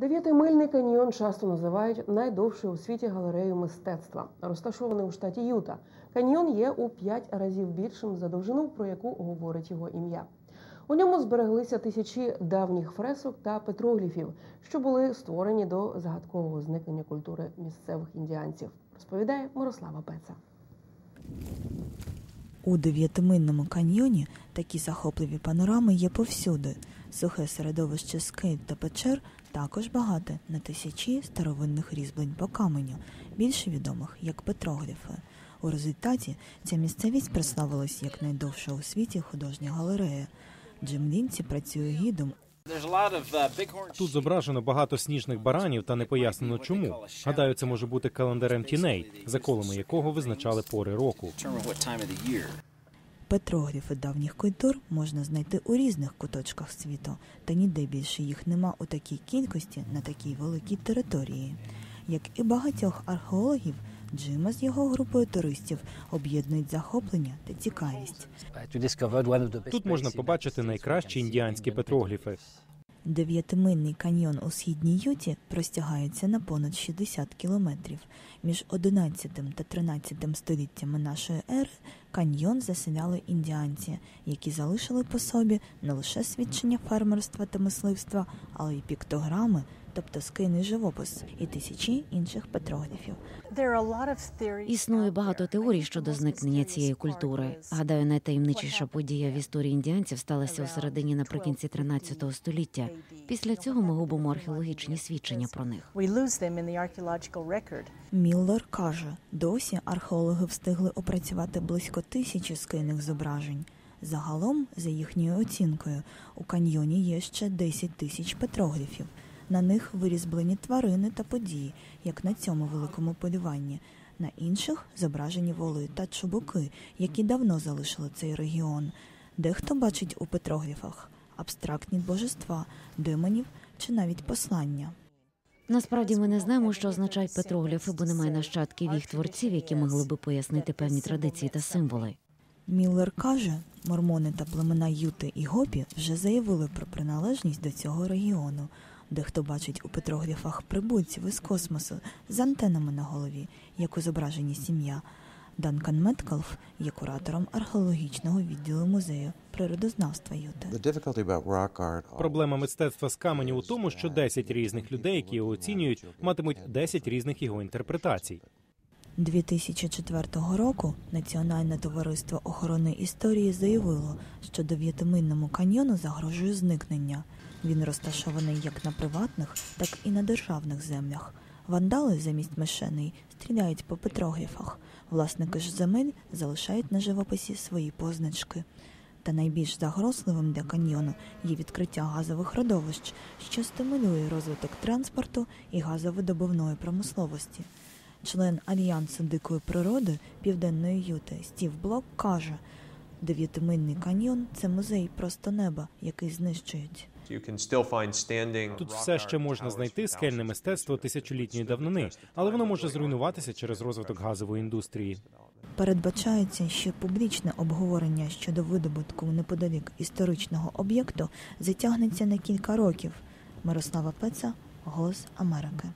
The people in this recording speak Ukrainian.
Дев'ятимильний каньйон часто називають найдовшою у світі галереєю мистецтва. Розташований у штаті Юта. Каньйон є у п'ять разів більшим за довжину, про яку говорить його ім'я. У ньому збереглися тисячі давніх фресок та петрогліфів, що були створені до загадкового зникнення культури місцевих індіанців. Розповідає Мирослава Пеца. У дев'ятиминному каньйоні такі захопливі панорами є повсюди. Сухе середовище скейт та печер також багате на тисячі старовинних різьблень по каменю, більше відомих як петрогліфи. У результаті ця місцевість прославилась як найдовша у світі художня галерея. Джим Лінці працює гідом Тут зображено багато сніжних баранів та не пояснено чому. Гадаю, це може бути календарем тіней, за колами якого визначали пори року. Петрогліфи давніх культур можна знайти у різних куточках світу, та ніде більше їх нема у такій кількості на такій великій території. Як і багатьох археологів, Джима з його групою туристів об'єднують захоплення та цікавість. Тут можна побачити найкращі індіанські петрогліфи. Дев'ятиминний каньйон у східній Юті простягається на понад 60 кілометрів. Між 11 та 13 століттями нашої ери каньйон заселяли індіанці, які залишили по собі не лише свідчення фермерства та мисливства, але й піктограми, тобто скийний живопис, і тисячі інших петрогліфів. Існує багато теорій щодо зникнення цієї культури. Гадаю, найтаємничіша подія в історії індіанців сталася у середині наприкінці 13 століття. Після цього ми губимо археологічні свідчення про них. Міллер каже, досі археологи встигли опрацювати близько тисячі скийних зображень. Загалом, за їхньою оцінкою, у каньйоні є ще 10 тисяч петрогліфів. На них вирізблені тварини та події, як на цьому великому полюванні. На інших зображені воли та чубуки, які давно залишили цей регіон. Дехто бачить у петрогліфах абстрактні божества, демонів чи навіть послання. Насправді ми не знаємо, що означають петрогліфи, бо немає нащадків їх творців, які могли би пояснити певні традиції та символи. Міллер каже, мормони та племена Юти і Гопі вже заявили про приналежність до цього регіону. Дехто бачить у петрогліфах прибульців із космосу з антенами на голові, як у зображенні сім'я. Данкан Меткалф є куратором археологічного відділу музею природознавства Юти. Проблема мистецтва з каменю у тому, що 10 різних людей, які його оцінюють, матимуть 10 різних його інтерпретацій. 2004 року Національне товариство охорони історії заявило, що дев'ятиминному каньйону загрожує зникнення. Він розташований як на приватних, так і на державних землях. Вандали замість мишеней стріляють по петрогліфах. Власники ж земель залишають на живописі свої позначки. Та найбільш загрозливим для каньйону є відкриття газових родовищ, що стимулює розвиток транспорту і газовидобувної промисловості. Член Альянсу дикої природи Південної Юти Стів Блок каже: дев'ятиминний каньйон це музей просто неба, який знищують. Тут все ще можна знайти скельне мистецтво тисячолітньої давнини, але воно може зруйнуватися через розвиток газової індустрії. Передбачається, що публічне обговорення щодо видобутку неподалік історичного об'єкту затягнеться на кілька років. Мирослава Пеца, Голос Америки.